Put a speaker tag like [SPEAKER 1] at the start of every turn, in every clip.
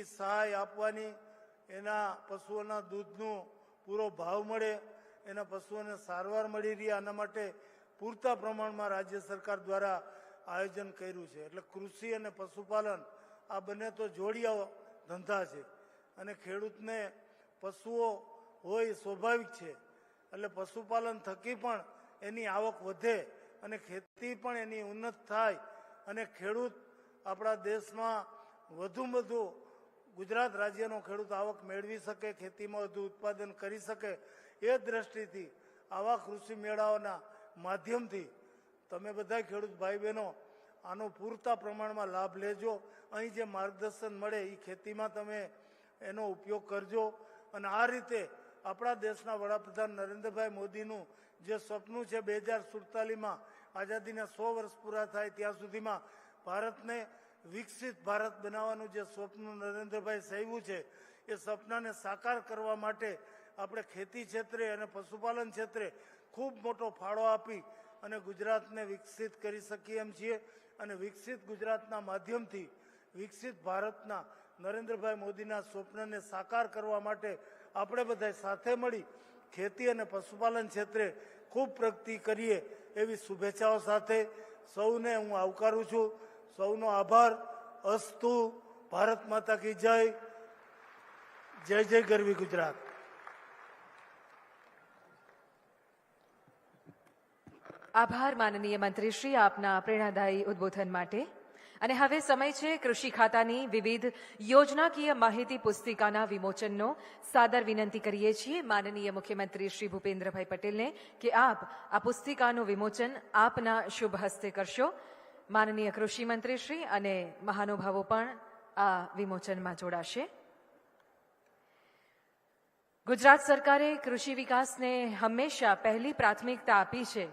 [SPEAKER 1] પૂરતી સહાય આપવાની, એના પશુઓના દૂધનો પૂરો ભાવ મળે, એના પશુઓને સારવાર મળી રહે, આના માટે પૂરતા પ્રમાણમાં રાજ્ય સરકાર દ્વારા આયોજન કર્યું છે. એટલે કૃષિ અને પશુપાલન, આ બંને તો જોડિયા ધંધા છે. અને ખેડૂતને પશુઓ હોય સ્વાભાવિક છે. એટલે પશુપાલન થકી પણ એની આવક વધે અને ખેતી પણ એની ઉન્નત થાય અને ખેડૂત આપણા દેશમાં વધુ વધુ ગુજરાત રાજ્યનો ખેડૂત આવક મેળવી શકે, ખેતીમાં વધુ ઉત્પાદન કરી શકે એ દ્રષ્ટિથી આવા કૃષિ મેળાઓના માધ્યમથી તમે બધા ખેડૂત ભાઈ બહેનો આનો પૂરતા પ્રમાણમાં લાભ લેજો. અહીં જે માર્ગદર્શન મળે એ ખેતીમાં તમે એનો ઉપયોગ કરજો. અને આ રીતે આપણા દેશના વડાપ્રધાન નરેન્દ્રભાઈ મોદીનું જે સપનું છે, બે હજાર સુડતાલીસમાં આઝાદીના સો વર્ષ પૂરા થાય ત્યાં સુધીમાં ભારતને વિકસિત ભારત બનાવવાનું જે સ્વપ્ન નરેન્દ્રભાઈ સેવ્યું છે, એ સપનાને સાકાર કરવા માટે આપણે ખેતી ક્ષેત્રે અને પશુપાલન ક્ષેત્રે ખૂબ મોટો ફાળો આપી અને ગુજરાતને વિકસિત કરી શકીએ એમ છીએ. અને વિકસિત ગુજરાતના માધ્યમથી વિકસિત ભારતના નરેન્દ્રભાઈ મોદીના સ્વપ્નને સાકાર કરવા માટે આપણે બધા સાથે મળી ખેતી અને પશુપાલન ક્ષેત્રે ખૂબ પ્રગતિ કરીએ એવી શુભેચ્છાઓ સાથે સૌને હું આવકારું છું. સૌનો આભાર. અસ્તુ. ભારત માતા કી જય. જય જય ગરવી ગુજરાત.
[SPEAKER 2] આભાર, માનનીય મંત્રી શ્રી આપના પ્રેરણાદાયી ઉદ્બોધન માટે. અને હવે સમય છે કૃષિ ખાતાની વિવિધ યોજનાકીય માહિતી પુસ્તિકાના વિમોચનનો. સાદર વિનંતી કરીએ છીએ માનનીય મુખ્યમંત્રી શ્રી ભૂપેન્દ્રભાઈ પટેલને કે આપ આ પુસ્તિકાનું વિમોચન આપના શુભ હસ્તે કરશો. માનનીય કૃષિ મંત્રીશ્રી અને મહાનુભાવો પણ આ વિમોચનમાં જોડાશે. ગુજરાત સરકારે કૃષિ વિકાસને હંમેશા પહેલી પ્રાથમિકતા આપી છે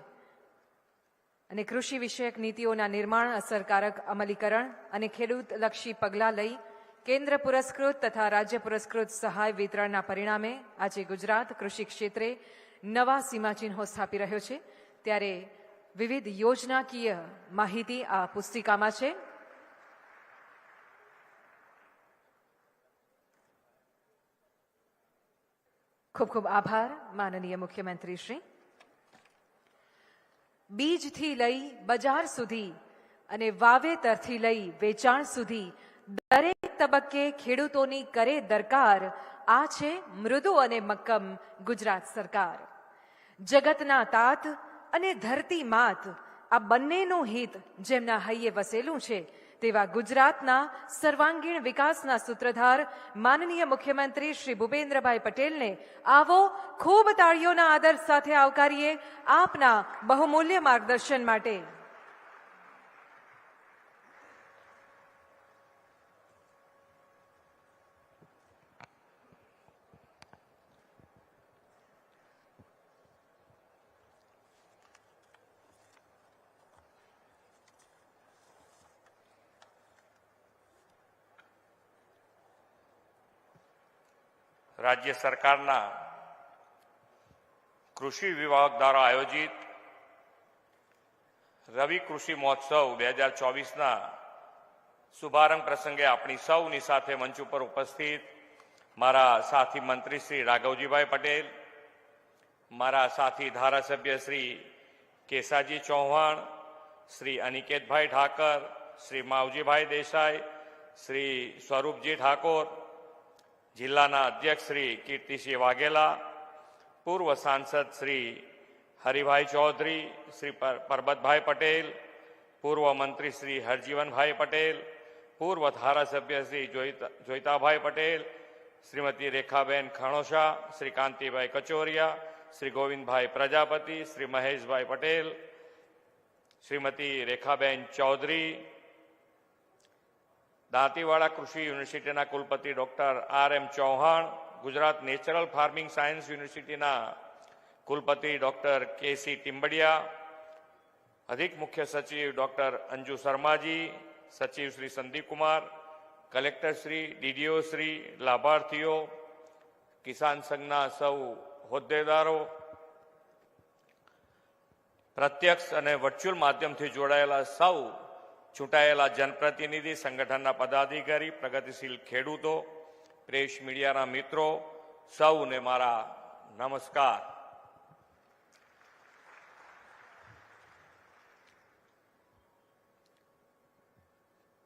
[SPEAKER 2] અને કૃષિ વિષયક નીતિઓના નિર્માણ, અસરકારક અમલીકરણ અને ખેડૂતલક્ષી પગલાં લઈ કેન્દ્ર પુરસ્કૃત તથા રાજ્ય પુરસ્કૃત સહાય વિતરણના પરિણામે આજે ગુજરાત કૃષિ ક્ષેત્રે નવા સીમાચિહ્નો સ્થાપી રહ્યો છે. ત્યારે વિવિધ યોજનાકીય માહિતી આ પુસ્તિકામાં છે. ખૂબ ખૂબ આભાર, માનનીય મુખ્યમંત્રી બીજથી લઈ બજાર સુધી અને વાવેતરથી લઈ વેચાણ સુધી દરેક તબક્કે ખેડૂતોની કરે દરકાર, આ છે મૃદુ અને મક્કમ ગુજરાત સરકાર. જગતના તાત અને ધરતી માત આ બંનેનું હિત જેમના હૈયે વસેલું છે, તેવા ગુજરાતના સર્વાંગીણ વિકાસના સૂત્રધાર માનનીય મુખ્યમંત્રી શ્રી ભૂપેન્દ્રભાઈ પટેલને આવો ખૂબ તાળીઓના આદર સાથે આવકારીએ આપના બહુમૂલ્ય માર્ગદર્શન માટે.
[SPEAKER 3] રાજ્ય સરકારના કૃષિ વિભાગ દ્વારા આયોજિત રવિ કૃષિ મહોત્સવ બે હજાર ચોવીસના શુભારંભ પ્રસંગે આપણી સૌની સાથે મંચ ઉપર ઉપસ્થિત મારા સાથી મંત્રી શ્રી રાઘવજીભાઈ પટેલ, મારા સાથી ધારાસભ્ય શ્રી કેસાજી ચૌહાણ, શ્રી અનિકેતભાઈ ઠાકર, શ્રી માવજીભાઈ દેસાઈ, શ્રી સ્વરૂપજી ઠાકોર જિલ્લાના અધ્યક્ષ શ્રી કીર્તિસિંહ વાઘેલા પૂર્વ સાંસદ શ્રી હરિભાઈ ચૌધરી શ્રી પર- પરબતભાઈ પટેલ પૂર્વ મંત્રી શ્રી હરજીવનભાઈ પટેલ પૂર્વ ધારાસભ્ય શ્રી જોઈતા- જોઈતાભાઈ પટેલ શ્રીમતી રેખાબેન ખણોશા શ્રી કાંતિભાઈ કચોરિયા શ્રી ગોવિંદભાઈ પ્રજાપતિ શ્રી મહેશભાઈ પટેલ શ્રીમતી રેખાબેન ચૌધરી દાંતીવાડા કૃષિ યુનિવર્સિટીના કુલપતિ doctor R M Chauhan, Gujarat natural farming science યુનિવર્સિટીના કુલપતિ ડોક્ટર કે સી ટિમ્બડિયા અધિક મુખ્ય સચિવ ડોક્ટર અંજુ શર્માજી, સચિવ શ્રી સંદીપકુમાર કલેક્ટર શ્રી, ડીડીઓ શ્રી, લાભાર્થીઓ, કિસાન સંઘના સૌ હોદ્દેદારો, પ્રત્યક્ષ અને વર્ચ્યુઅલ માધ્યમથી જોડાયેલા સૌ ચૂંટાયેલા જનપ્રતિનિધિ, સંગઠનના પદાધિકારી, પ્રગતિશીલ ખેડૂતો, પ્રેસ મીડિયાના મિત્રો, સૌને મારા નમસ્કાર.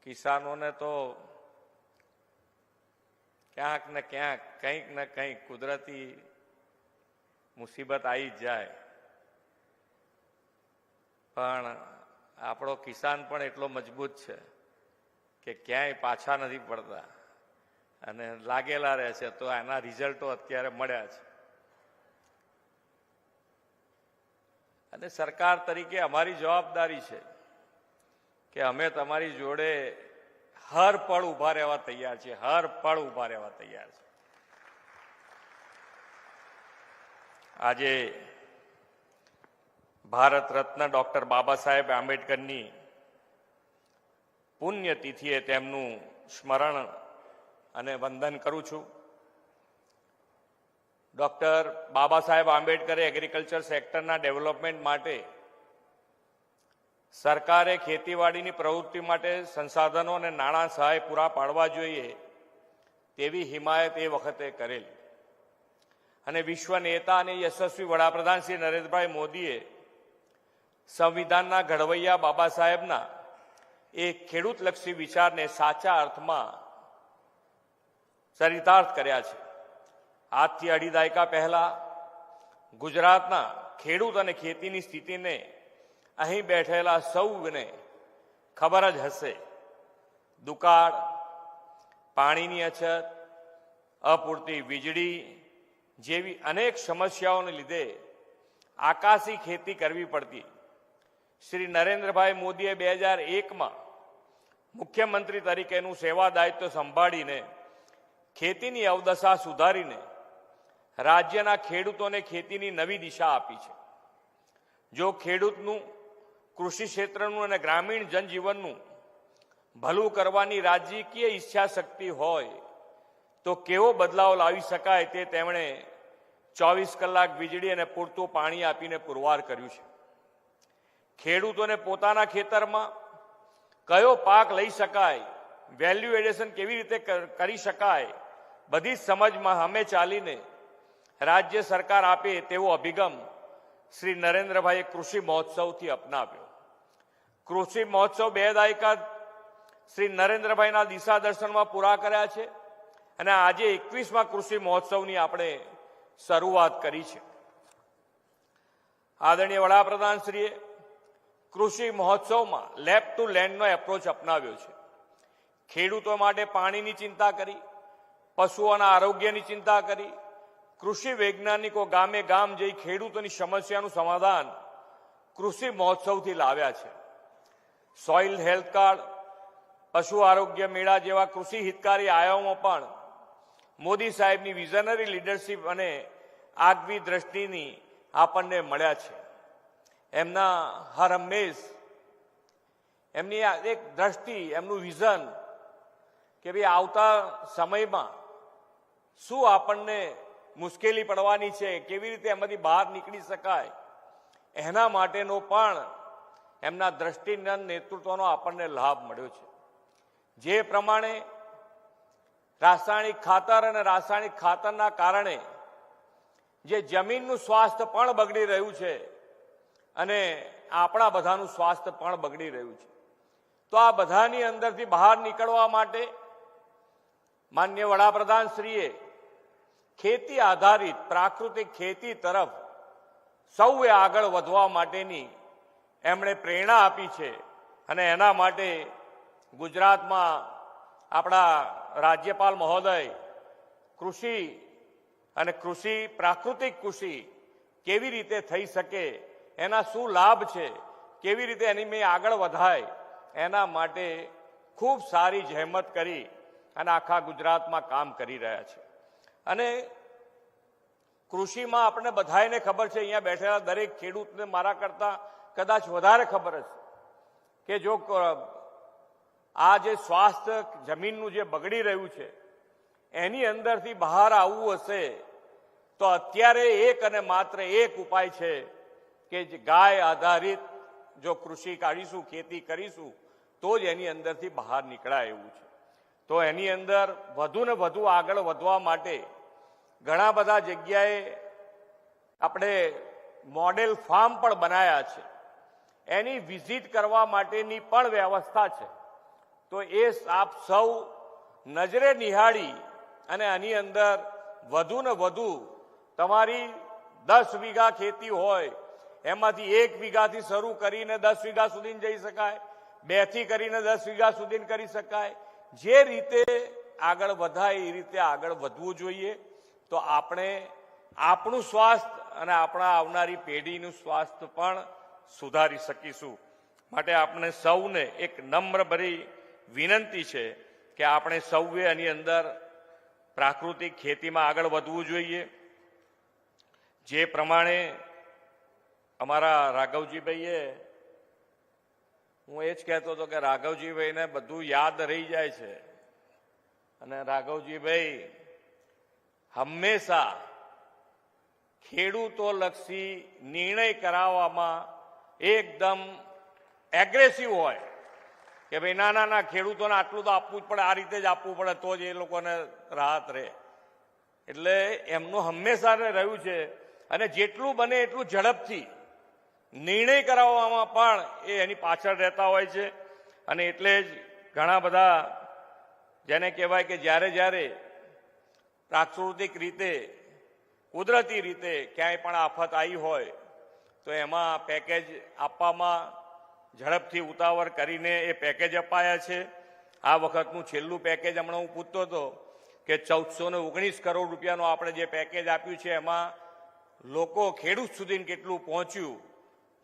[SPEAKER 3] કિસાનોને તો ક્યાંક ને ક્યાંક, કંઈક ને કંઈક કુદરતી મુસીબત આવી જ જાય. પણ આપણો કિસાન પણ એટલો મજબૂત છે કે ક્યાંય પાછા નથી પડતા. અને લાગેલા રહે છે તો એના રિઝલ્ટો અત્યારે મળ્યા છે. અને સરકાર તરીકે અમારી જવાબદારી છે કે અમે તમારી જોડે હર પળ ઊભા રહેવા તૈયાર છીએ, હર પળ ઊભા રહેવા તૈયાર છે આજે ભારત રત્ન ડોક્ટર બાબા સાહેબ આંબેડકરની પુણ્યતિથિએ તેમનું સ્મરણ અને વંદન કરું છું. Doctor Baba Saheb આંબેડકરે agriculture સેક્ટરના development માટે સરકારે ખેતીવાડીની પ્રવૃત્તિ માટે સંસાધનો અને નાણાં સહાય પૂરા પાડવા જોઈએ તેવી હિમાયત એ વખતે કરેલ. અને વિશ્વ નેતા અને યશસ્વી વડાપ્રધાન શ્રી નરેન્દ્રભાઈ મોદીએ સંવિધાનના ઘડવૈયા બાબા સાહેબના એ ખેડૂતલક્ષી વિચારને સાચા અર્થમાં ચરિતાર્થ કર્યા છે. આજથી અઢી દાયકા પહેલા ગુજરાતના ખેડૂત અને ખેતીની સ્થિતિને અહીં બેઠેલા સૌને ખબર જ હશે. દુકાળ, પાણીની અછત, અપૂરતી વીજળી જેવી અનેક સમસ્યાઓને લીધે આકાશી ખેતી કરવી પડતી. શ્રી નરેન્દ્રભાઈ મોદીએ બે હજાર એકમાં મુખ્યમંત્રી તરીકેનું સેવા દાયિત્વ સંભાળીને ખેતીની અવદશા સુધારીને રાજ્યના ખેડૂતોને ખેતીની નવી દિશા આપી છે. જો ખેડૂતનું, કૃષિ ક્ષેત્રનું અને ગ્રામીણ જનજીવનનું ભલું કરવાની રાજકીય ઈચ્છા શક્તિ હોય, તો કેવો બદલાવ લાવી શકાય તે તેમણે ચોવીસ કલાક વીજળી અને પૂરતું પાણી આપીને પુરવાર કર્યું છે. ખેડૂતોને પોતાના ખેતરમાં કયો પાક લઈ શકાય વેલ્યુ એડિશન કેવી રીતે કરી શકાય, બધી સમજમાં અમે ચાલીને રાજ્ય સરકાર આપે તેવો અભિગમ શ્રી નરેન્દ્રભાઈએ કૃષિ મહોત્સવથી અપનાવ્યો. કૃષિ મહોત્સવ બે દાયકા શ્રી નરેન્દ્રભાઈના દિશા દર્શનમાં પૂરા કર્યા છે અને આજે એકવીસમાં કૃષિ મહોત્સવની આપણે શરૂઆત કરી છે. આદરણીય વડાપ્રધાનશ્રીએ કૃષિ મહોત્સવમાં લેબ ટુ લેન્ડનો એપ્રોચ અપનાવ્યો છે. ખેડૂતો માટે પાણીની ચિંતા કરી, પશુઓના આરોગ્યની ચિંતા કરી, કૃષિ વૈજ્ઞાનિકો ગામે ગામ જઈ ખેડૂતોની સમસ્યાનું સમાધાન કૃષિ મહોત્સવથી લાવ્યા છે. સોઇલ હેલ્થ કાર્ડ, પશુ આરોગ્ય મેળા જેવા કૃષિ હિતકારી આયામો પણ મોદી સાહેબની વિઝનરી લીડરશીપ અને આગવી દ્રષ્ટિની આપણને મળ્યા છે. એમના હર હંમેશ એમની એક દ્રષ્ટિ, એમનું વિઝન કે ભાઈ આવતા સમયમાં શું આપણને મુશ્કેલી પડવાની છે, કેવી રીતે એમાંથી બહાર નીકળી શકાય, એના માટેનો પણ એમના દ્રષ્ટિના નેતૃત્વનો આપણને લાભ મળ્યો છે. જે પ્રમાણે રાસાયણિક ખાતર અને રાસાયણિક ખાતરના કારણે જે જમીનનું સ્વાસ્થ્ય પણ બગડી રહ્યું છે અને આપણા બધાનું સ્વાસ્થ્ય પણ બગડી રહ્યું છે. તો આ બધાની અંદરથી બહાર નીકળવા માટે માન્ય વડાપ્રધાન શ્રીએ ખેતી આધારિત પ્રાકૃતિક ખેતી તરફ સૌએ આગળ વધવા માટેની એમણે પ્રેરણા આપી છે અને એના માટે ગુજરાતમાં આપણા રાજ્યપાલ મહોદય કૃષિ અને કૃષિ પ્રાકૃતિક કૃષિ કેવી રીતે થઈ શકે એના શું લાભ છે? કેવી રીતે એની મેં આગળ વધાય? એના માટે ખૂબ સારી જહેમત કરી અને આખા ગુજરાતમાં કામ કરી રહ્યા છે. અને કૃષિમાં આપણે બધાને ખબર છે, અહીંયા બેઠેલા દરેક ખેડૂતને મારા કરતાં કદાચ વધારે ખબર હશે કે જો આ જે સ્વાસ્થ્ય જમીનનું જે બગડી રહ્યું છે, એની અંદરથી બહાર આવવું હશે તો અત્યારે એક અને માત્ર એક ઉપાય છે કે ગાય આધારિત જો કૃષિ કાઢીશું, ખેતી કરીશું, તો જ એની અંદરથી બહાર નીકળાય એવું છે. તો એની અંદર વધુ ને વધુ આગળ વધવા માટે ઘણા બધા જગ્યાએ આપણે મોડેલ ફાર્મ પણ બનાવ્યા છે. એની વિઝિટ કરવા માટેની પણ વ્યવસ્થા છે. તો એ આપ સૌ નજરે નિહાળી અને આની અંદર વધુ ને વધુ તમારી દસ વીઘા ખેતી હોય એમાંથી એક વીઘાથી શરૂ કરીને દસ વીઘા સુધી જઈ શકાય બેથી કરીને દસ વીઘા સુધી કરી શકાય. જે રીતે આગળ વધાય, એ રીતે આગળ વધવું જોઈએ. તો આપણે આપણું સ્વાસ્થ્ય અને આપણા આવનારી પેઢીનું સ્વાસ્થ્ય પણ સુધારી શકીશું. માટે આપણે સૌને એક નમ્ર ભરી વિનંતી છે કે આપણે સૌએ એની અંદર પ્રાકૃતિક ખેતીમાં આગળ વધવું જોઈએ. જે પ્રમાણે અમારા રાઘવજીભાઈએ, હું એ જ કહેતો હતો કે રાઘવજીભાઈને બધું યાદ રહી જાય છે. અને રાઘવજીભાઈ, હંમેશા ખેડૂતો લક્ષી નિર્ણય કરાવવામાં એકદમ એગ્રેસિવ હોય. કે ભાઈ, ના ના ના, ખેડૂતોને આટલું તો આપવું જ પડે, આ રીતે જ આપવું પડે, તો જ એ લોકોને રાહત રહે. એટલે એમનું હંમેશા રહ્યું છે. અને જેટલું બને એટલું ઝડપથી નિર્ણય કરાવવામાં પણ એ એની પાછળ રહેતા હોય છે. અને એટલે જ ઘણા બધા જેને કહેવાય કે જ્યારે જ્યારે પ્રાકૃતિક રીતે, કુદરતી રીતે ક્યાંય પણ આફત આવી હોય, તો એમાં પેકેજ આપવામાં ઝડપથી ઉતાવળ કરીને એ પેકેજ અપાયા છે. આ વખતનું છેલ્લું પેકેજ હમણાં હું પૂછતો હતો કે ચૌદસો ને ઓગણીસ કરોડ રૂપિયાનું આપણે જે પેકેજ આપ્યું છે, એમાં લોકો ખેડૂત સુધી કેટલું પહોંચ્યું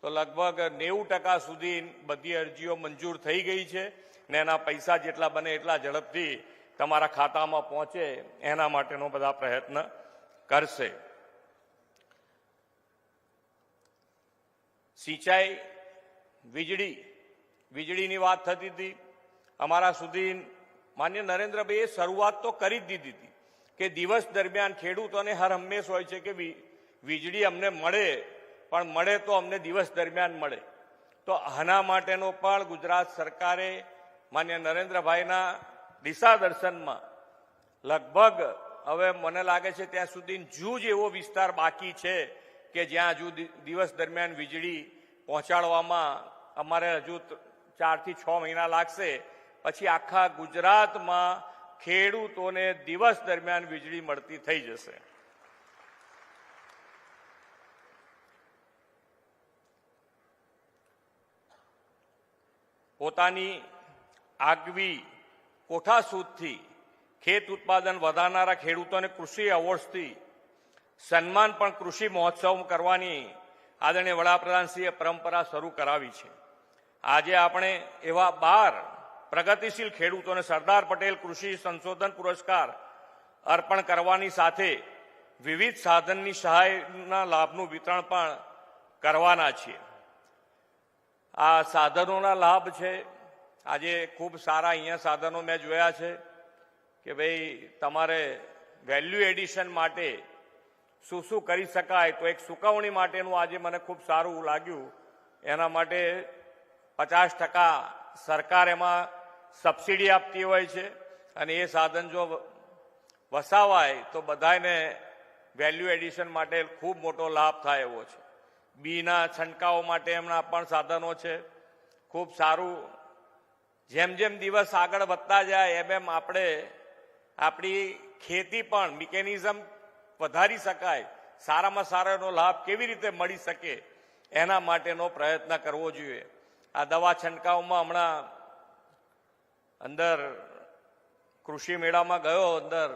[SPEAKER 3] તો લગભગ નેવું ટકા સુધી બધી અરજીઓ મંજૂર થઈ ગઈ છે ને એના પૈસા જેટલા બને એટલા ઝડપથી તમારા ખાતામાં પહોંચે એના માટેનો બધા પ્રયત્ન કરશે. સિંચાઈ વીજળી, વીજળીની વાત થતી હતી. અમારા સુધી માન્ય નરેન્દ્રભાઈએ શરૂઆત તો કરી જ દીધી હતી કે દિવસ દરમિયાન ખેડૂતોને હર હંમેશ હોય છે કે વીજળી અમને મળે પણ મળે તો અમને દિવસ દરમિયાન મળે. તો આના માટેનો પણ ગુજરાત સરકારે માન્ય નરેન્દ્રભાઈના દિશા દર્શનમાં લગભગ હવે મને લાગે છે ત્યાં સુધી જૂજ એવો વિસ્તાર બાકી છે કે જ્યાં હજુ દિવસ દરમિયાન વીજળી પહોંચાડવામાં અમારે હજુ ચારથી છ મહિના લાગશે. પછી આખા ગુજરાતમાં ખેડૂતોને દિવસ દરમિયાન વીજળી મળતી થઈ જશે. પોતાની આગવી કોઠાસૂદથી ખેત ઉત્પાદન વધારનારા ખેડૂતોને કૃષિ એવોર્ડ્સથી સન્માન પણ કૃષિ મહોત્સવ કરવાની આદરણીય વડાપ્રધાનશ્રીએ પરંપરા શરૂ કરાવી છે. આજે આપણે એવા બાર પ્રગતિશીલ ખેડૂતોને સરદાર પટેલ કૃષિ સંશોધન પુરસ્કાર અર્પણ કરવાની સાથે વિવિધ સાધનની સહાયના લાભનું વિતરણ પણ કરવાના છીએ. આ સાધનોના લાભ છે. આજે ખૂબ સારા અહીંયા સાધનો મેં જોયા છે કે ભાઈ તમારે વેલ્યુ એડિશન માટે શું શું કરી શકાય તો એક સુકવણી માટેનું આજે મને ખૂબ સારું લાગ્યું. એના માટે પચાસ ટકા સરકાર એમાં સબસિડી આપતી હોય છે અને એ સાધન જો વસાવાય તો બધાને વેલ્યુ એડિશન માટે ખૂબ મોટો લાભ થાય એવો છે. બીના છંટકાવ માટે એમના પણ સાધનો છે. ખૂબ સારું. જેમ જેમ દિવસ આગળ વધતા જાય, એમ એમ આપણે આપણી ખેતી પણ, મિકેનિઝમ વધારી શકાય. સારામાં સારો એનો લાભ કેવી રીતે મળી શકે એના માટેનો પ્રયત્ન કરવો જોઈએ. આ દવા છંટકાવમાં હમણાં અંદર કૃષિ મેળામાં ગયો અંદર,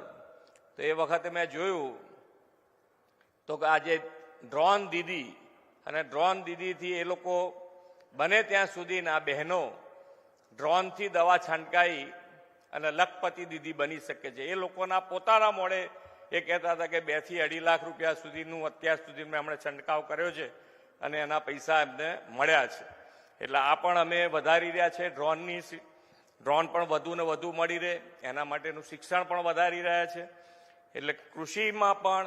[SPEAKER 3] તો એ વખતે મેં જોયું, તો આજે ડ્રોન દીદી અને ડ્રોન દીદીથી એ લોકો બને ત્યાં સુધીના બહેનો ડ્રોનથી દવા છંટકાઈ અને લખપતિ દીદી બની શકે છે. એ લોકોના પોતાના મોડે એ કહેતા હતા કે બેથી અઢી લાખ રૂપિયા સુધીનું અત્યાર સુધી મેં હમણાં છંટકાવ કર્યો છે અને એના પૈસા એમને મળ્યા છે. એટલે આ પણ અમે વધારી રહ્યા છે ડ્રોનની ડ્રોન પણ વધુ ને વધુ મળી રહે, એના માટેનું શિક્ષણ પણ વધારી રહ્યા છે. એટલે કૃષિમાં પણ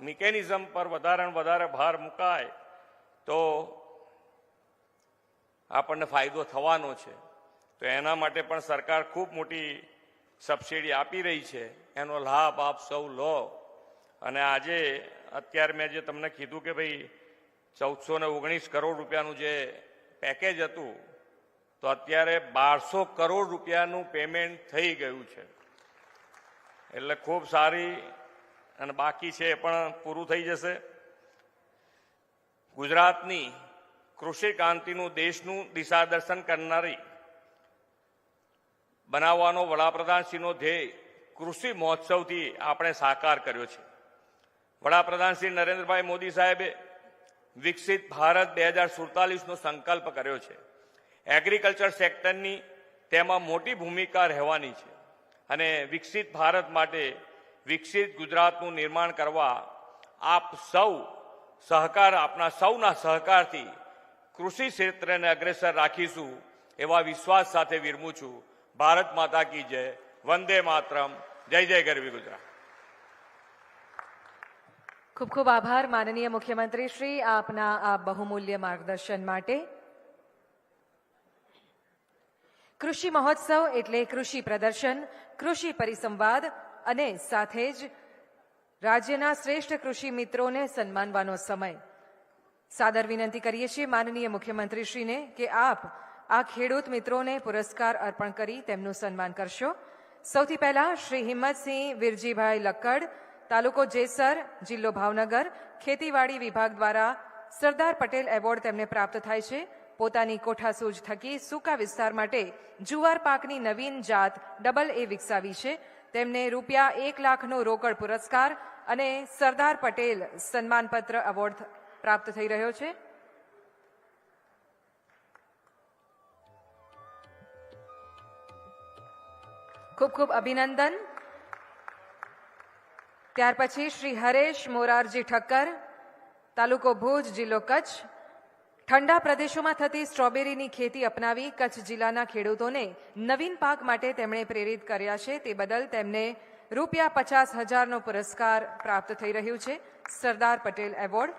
[SPEAKER 3] મિકેનિઝમ પર વધારે વધારે ભાર મુકાય તો આપણને ફાયદો થવાનો છે. તો એના માટે પણ સરકાર ખૂબ મોટી સબસિડી આપી રહી છે. એનો લાભ આપ સૌ લો. અને આજે અત્યારે મેં જે તમને કીધું કે ભાઈ ચૌદસો ને ઓગણીસ કરોડ રૂપિયાનું જે પેકેજ હતું, તો અત્યારે બારસો કરોડ રૂપિયાનું પેમેન્ટ થઈ ગયું છે. એટલે ખૂબ સારી અને બાકી છે એ પણ પૂરું થઈ જશે. ગુજરાતની કૃષિ ક્રાંતિનું દેશનું દિશાદર્શન કરનારી બનાવવાનો વડાપ્રધાનશ્રીનો ધ્યેય કૃષિ મહોત્સવથી આપણે સાકાર કર્યો છે. વડાપ્રધાન શ્રી નરેન્દ્રભાઈ મોદી સાહેબે વિકસિત ભારત બે હજાર સુડતાલીસનો સંકલ્પ કર્યો છે. એગ્રીકલ્ચર સેક્ટરની તેમાં મોટી ભૂમિકા રહેવાની છે અને વિકસિત ભારત માટે વિકસિત ગુજરાતનું નિર્માણ કરવા આપ સૌ સહકાર, આપના સૌના સહકારથી કૃષિ ક્ષેત્રને અગ્રેસર રાખીશું એવા વિશ્વાસ સાથે વિરમું છું. ભારત માતા કી જય. વંદે માતરમ. જય જય ગરવી ગુજરાત.
[SPEAKER 2] ખૂબ ખૂબ આભાર, માનનીય મુખ્યમંત્રી શ્રી, આપના આ બહુમૂલ્ય માર્ગદર્શન માટે. કૃષિ મહોત્સવ એટલે કૃષિ પ્રદર્શન, કૃષિ પરિસંવાદ અને સાથે જ રાજ્યના શ્રેષ્ઠ કૃષિ મિત્રોને સન્માનવાનો સમય. સાદર વિનંતી કરીએ છીએ માનનીય મુખ્યમંત્રીશ્રીને કે આપ આ ખેડૂત મિત્રોને પુરસ્કાર અર્પણ કરી તેમનું સન્માન કરશો. સૌથી પહેલા શ્રી હિંમતસિંહ વિરજીભાઈ લક્કડ, તાલુકો જેસર, જિલ્લો ભાવનગર, ખેતીવાડી વિભાગ દ્વારા સરદાર પટેલ એવોર્ડ તેમને પ્રાપ્ત થાય છે. પોતાની કોઠાસૂઝ થકી સૂકા વિસ્તાર માટે જુવાર પાકની નવીન જાત ડબલ એ વિકસાવી છે. તેમને રૂપિયા એક લાખનો રોકડ પુરસ્કાર અને સરદાર પટેલ સન્માનપત્ર એવોર્ડ પ્રાપ્ત થઈ રહ્યો છે. ખૂબ ખૂબ અભિનંદન. ત્યાર પછી શ્રી હરેશ મોરારજી ઠક્કર, તાલુકો ભુજ જિલ્લો કચ્છ. ઠંડા પ્રદેશોમાં થતી સ્ટ્રોબેરીની ખેતી અપનાવી કચ્છ જિલ્લાના ખેડૂતોને નવીન પાક માટે તેમણે પ્રેરિત કર્યા છે. તે બદલ તેમને રૂપિયા પચાસ હજારનો પુરસ્કાર પ્રાપ્ત થઈ રહ્યું છે. સરદાર પટેલ એવોર્ડ.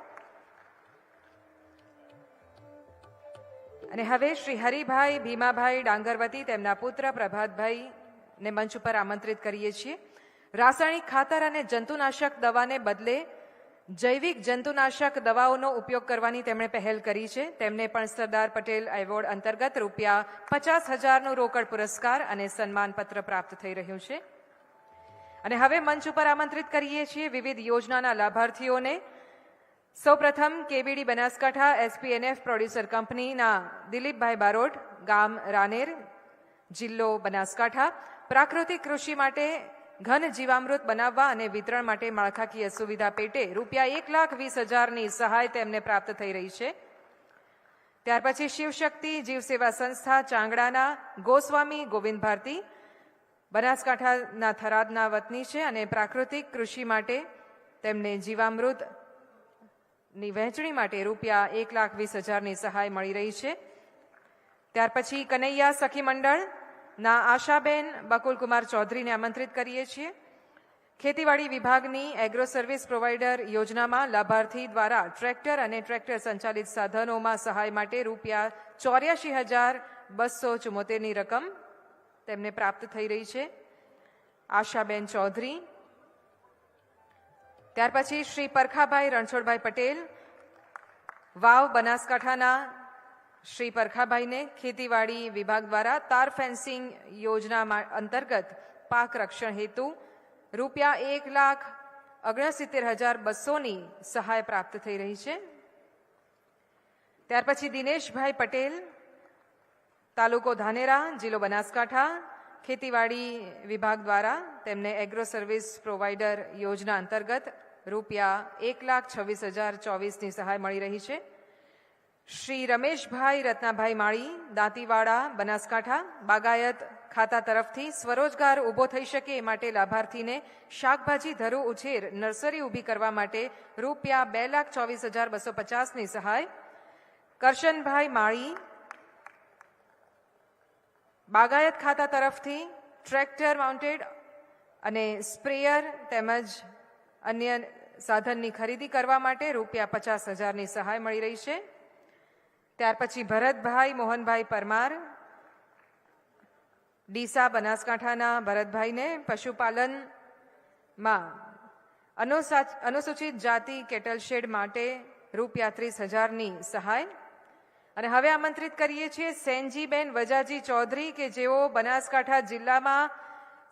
[SPEAKER 2] અને હવે શ્રી હરિભાઈ ભીમાભાઈ ડાંગરવતી તેમના પુત્ર પ્રભાતભાઈ ને મંચ ઉપર આમંત્રિત કરીએ છીએ. રાસાયણિક ખાતર અને જંતુનાશક દવાને બદલે જૈવિક જંતુનાશક દવાઓનો ઉપયોગ કરવાની તેમણે પહેલ કરી છે. તેમને પણ સરદાર પટેલ એવોર્ડ અંતર્ગત રૂપિયા પચાસ હજારનું રોકડ પુરસ્કાર અને સન્માનપત્ર પ્રાપ્ત થઈ રહ્યું છે. અને હવે મંચ ઉપર આમંત્રિત કરીએ છીએ વિવિધ યોજનાના લાભાર્થીઓને. સૌપ્રથમ કેબીડી બનાસકાંઠા એસપીએનએફ પ્રોડ્યુસર કંપનીના દિલીપભાઈ બારોટ, ગામ રાનેર, જિલ્લો બનાસકાંઠા. પ્રાકૃતિક કૃષિ માટે ઘન જીવામૃત બનાવવા અને વિતરણ માટે માળખાકીય સુવિધા પેટે રૂપિયા એક લાખ વીસ હજારની સહાય તેમને પ્રાપ્ત થઈ રહી છે. ત્યાર પછી શિવશક્તિ જીવસેવા સંસ્થા ચાંગડાના ગોસ્વામી ગોવિંદ ભારતી બનાસકાંઠાના થરાદના વતની છે અને પ્રાકૃતિક કૃષિ માટે તેમને જીવામૃતની વહેંચણી માટે રૂપિયા એક લાખ વીસ હજારની સહાય મળી રહી છે. ત્યાર પછી કનૈયા સખી મંડળ ના આશાબેન બકુલકુમાર ચૌધરીને આમંત્રિત કરીએ છીએ. ખેતીવાડી વિભાગની એગ્રો સર્વિસ પ્રોવાઈડર યોજનામાં લાભાર્થી દ્વારા ટ્રેક્ટર અને ટ્રેક્ટર સંચાલિત સાધનોમાં સહાય માટે રૂપિયા ચોર્યાસી હજાર બસો ચુમ્મોતેરની રકમ તેમને પ્રાપ્ત થઈ રહી છે. આશાબેન ચૌધરી. ત્યાર પછી શ્રી પરખાભાઈ રણછોડભાઈ પટેલ. વાવ બનાસકાંઠાના શ્રી પરખાભાઈને ખેતીવાડી વિભાગ દ્વારા તાર ફેન્સિંગ યોજના અંતર્ગત પાક રક્ષણ હેતુ રૂપિયા એક લાખ ઓગણસિત્તેર હજાર બસોની સહાય પ્રાપ્ત થઈ રહી છે. ત્યાર પછી દિનેશભાઈ પટેલ. તાલુકો ધાનેરા, જિલ્લો બનાસકાંઠા, ખેતીવાડી વિભાગ દ્વારા તેમને એગ્રો સર્વિસ પ્રોવાઈડર યોજના અંતર્ગત રૂપિયા એક લાખ છવ્વીસ હજાર ચોવીસની સહાય મળી રહી છે. શ્રી રમેશભાઈ રત્નાભાઈ માળી, દાંતીવાડા, બનાસકાંઠા, બાગાયત ખાતા તરફથી સ્વરોજગાર ઊભો થઈ શકે એ માટે લાભાર્થીને શાકભાજી, ધરુ, ઉછેર, નર્સરી ઊભી કરવા માટે રૂપિયા બે લાખ ચોવીસ હજાર બસો પચાસની સહાય કરશનભાઈ માળી બાગાયત ખાતા તરફથી ટ્રેક્ટર માઉન્ટેડ અને સ્પ્રેયર તેમજ અન્ય સાધનની ખરીદી કરવા માટે રૂપિયા પચાસ હજારની સહાય મળી રહી છે. ત્યાર પછી ભરતભાઈ મોહનભાઈ પરમાર, ડીસા બનાસકાંઠાના ભરતભાઈને પશુપાલનમાં અનુસા- અનુસૂચિત જાતિ કેટલ શેડ માટે રૂપિયા ત્રીસ હજારની સહાય અને હવે આમંત્રિત કરીએ છીએ સેનજીબેન વજાજી ચૌધરી કે જેઓ બનાસકાંઠા જિલ્લામાં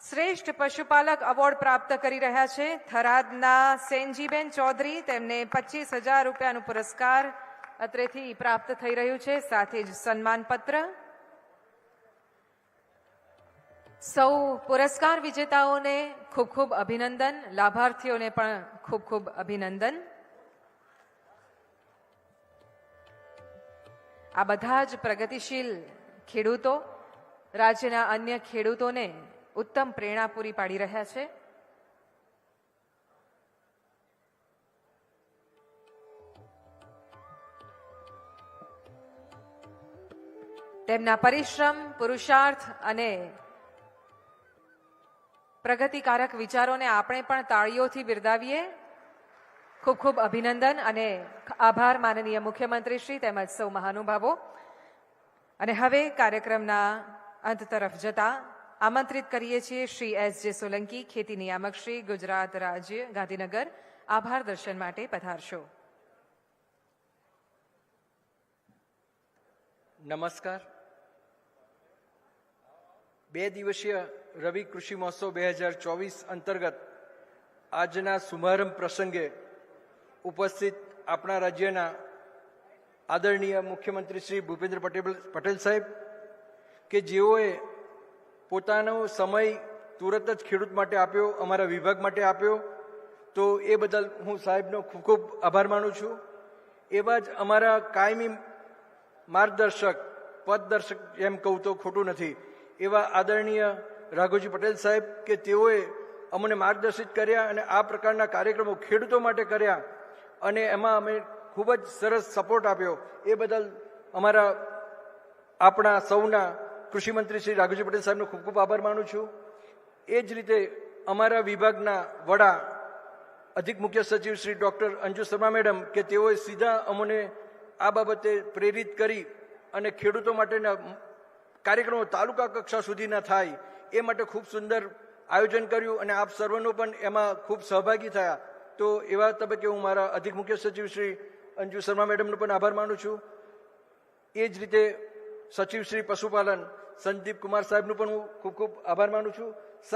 [SPEAKER 2] શ્રેષ્ઠ પશુપાલક એવોર્ડ પ્રાપ્ત કરી રહ્યા છે. થરાદના સેનજીબેન ચૌધરી તેમને પચીસ હજાર રૂપિયાનું પુરસ્કાર અત્રેથી પ્રાપ્ત થઈ રહ્યું છે. સાથે જ સન્માનપત્ર. સૌ પુરસ્કાર વિજેતાઓને ખૂબ ખૂબ અભિનંદન. લાભાર્થીઓને પણ ખૂબ ખૂબ અભિનંદન. આ બધા જ પ્રગતિશીલ ખેડૂતો, રાજ્યના અન્ય ખેડૂતોને ઉત્તમ પ્રેરણા પૂરી પાડી રહ્યા છે. તેમના પરિશ્રમ, પુરુષાર્થ અને પ્રગતિકારક વિચારોને આપણે પણ તાળીઓથી બિરદાવીએ. ખૂબ ખૂબ અભિનંદન અને આભાર માનનીય મુખ્યમંત્રી શ્રી તેમજ સૌ મહાનુભાવો. અને હવે કાર્યક્રમના અંત તરફ જતા આમંત્રિત કરીએ છીએ શ્રી એસ જે સોલંકી, ખેતી નિયામક શ્રી, ગુજરાત રાજ્ય, ગાંધીનગર. આભાર દર્શન માટે પધારશો.
[SPEAKER 4] નમસ્કાર. બે દિવસીય રવિ કૃષિ મહોત્સવ બે હજાર ચોવીસ અંતર્ગત આજના શુભારંભ પ્રસંગે ઉપસ્થિત આપણા રાજ્યના આદરણીય મુખ્યમંત્રી શ્રી ભૂપેન્દ્ર પટેલ પટેલ સાહેબ કે જેઓએ પોતાનો સમય તુરત જ ખેડૂત માટે આપ્યો, અમારા વિભાગ માટે આપ્યો. તો એ બદલ હું સાહેબનો ખૂબ ખૂબ આભાર માનું છું. એવા જ અમારા કાયમી માર્ગદર્શક, પદદર્શક એમ કહું તો ખોટું નથી. એવા આદરણીય રાઘોજી પટેલ સાહેબ કે તેઓએ અમને માર્ગદર્શિત કર્યા અને આ પ્રકારના કાર્યક્રમો ખેડૂતો માટે કર્યા. અને એમાં અમે ખૂબ જ સરસ સપોર્ટ આપ્યો. એ બદલ અમારા, આપણા સૌના કૃષિમંત્રી શ્રી રાઘુજી પટેલ સાહેબનો ખૂબ ખૂબ આભાર માનું છું. એ જ રીતે અમારા વિભાગના વડા અધિક મુખ્ય સચિવ શ્રી ડૉક્ટર અંજુ શર્મા મેડમ કે તેઓએ સીધા અમને આ બાબતે પ્રેરિત કરી અને ખેડૂતો માટેના કાર્યક્રમો તાલુકા કક્ષા સુધીના થાય એ માટે ખૂબ સુંદર આયોજન કર્યું અને આપ સર્વનો પણ એમાં ખૂબ સહભાગી થયા. તો એવા તબક્કે હું મારા અધિક મુખ્ય સચિવ શ્રી અંજુ શર્મા મેડમનો પણ આભાર માનું છું. એ જ રીતે સચિવ શ્રી પશુપાલન સંદીપ કુમાર સાહેબનું પણ હું ખૂબ ખૂબ આભાર માનું છું.